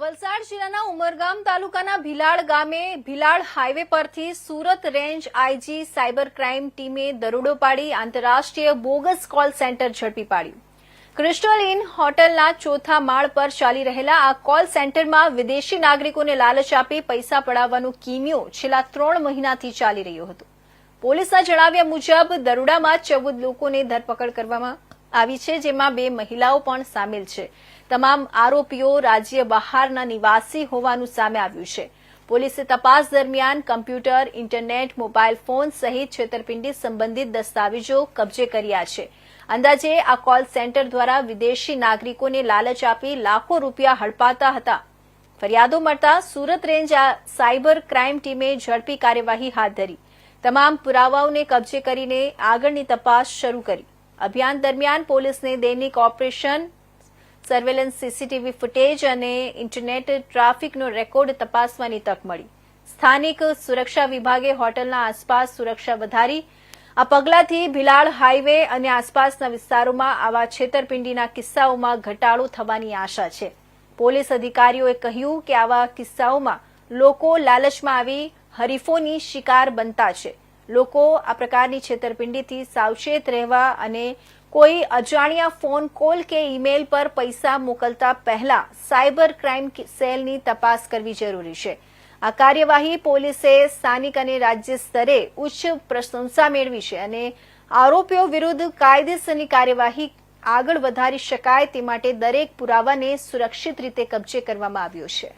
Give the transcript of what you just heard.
વલસાડ જિલ્લાના ઉમરગામ તાલુકાના ભીલાડ ગામે ભીલાડ હાઈવે પરથી Surat range IG cyber crime ટીમે દરોડો પાડી આંતરરાષ્ટ્રીય બોગસ કોલ સેન્ટર ઝડપી પાડ્યું. ક્રિસ્ટલ ઇન હોટલના ચોથા માળ પર ચાલી રહેલા આ કોલ સેન્ટરમાં વિદેશી નાગરિકોને લાલચ આપી પૈસા પડાવવાનું કિમિયો છેલ્લા ત્રણ મહિનાથી ચાલી રહ્યો હતો. પોલીસના જણાવ્યા મુજબ દરોડામાં ચૌદ લોકોને ધરપકડ કરવામાં આવી છે, જેમાં બે મહિલાઓ પણ સામેલ છે. તમામ આરોપીઓ રાજ્ય બહારના નિવાસી હોવાનું સામે આવ્યું છે. પોલીસે તપાસ દરમિયાન કમ્પ્યુટર, ઇન્ટરનેટ, મોબાઈલ ફોન સહિત છેતરપિંડી સંબંધિત દસ્તાવેજો કબજે કર્યા છે. અંદાજે આ કોલ સેન્ટર દ્વારા વિદેશી નાગરિકોને લાલચ આપી લાખો રૂપિયા હડપાતા હતા. ફરિયાદો મળતા સુરત રેન્જ સાયબર ક્રાઇમ ટીમે ઝડપી કાર્યવાહી હાથ ધરી. તમામ પુરાવાઓને કબજે કરીને આગળની તપાસ શરૂ કરી. અભિયાન દરમિયાન પોલીસને દૈનિક ઓપરેશન સર્વેલન્સ સીસીટીવી ફૂટેજ અને ઇન્ટરનેટ ટ્રાફિકનો રેકોર્ડ તપાસવાની તક મળી. સ્થાનિક સુરક્ષા વિભાગે હોટલના આસપાસ સુરક્ષા વધારી, આ પગલાથી ભિલાડ હાઈવે અને આસપાસના વિસ્તારોમાં આવા છેતરપિંડીના કિસ્સાઓમાં ઘટાડો થવાની આશા છે. પોલીસ અધિકારીઓએ કહ્યું કે આવા કિસ્સાઓમાં લોકો લાલચમાં આવી હરીફોની શિકાર બનતા છે. લોકો આ પ્રકારની છેતરપિંડીથી સાવચેત રહેવા અને કોઈ અજાણ્યા ફોન કોલ કે ઈમેલ પર પૈસા મોકલતા પહેલા સાયબર ક્રાઇમ સેલની તપાસ કરવી જરૂરી છે. આ કાર્યવાહી પોલીસે સ્થાનિક અને રાજ્ય સ્તરે ઉચ્ચ પ્રશંસા મેળવી છે અને આરોપીઓ વિરુદ્ધ કાયદેસરની કાર્યવાહી આગળ વધારી શકાય તે માટે દરેક પુરાવાને સુરક્ષિત રીતે કબજે કરવામાં આવ્યો છે.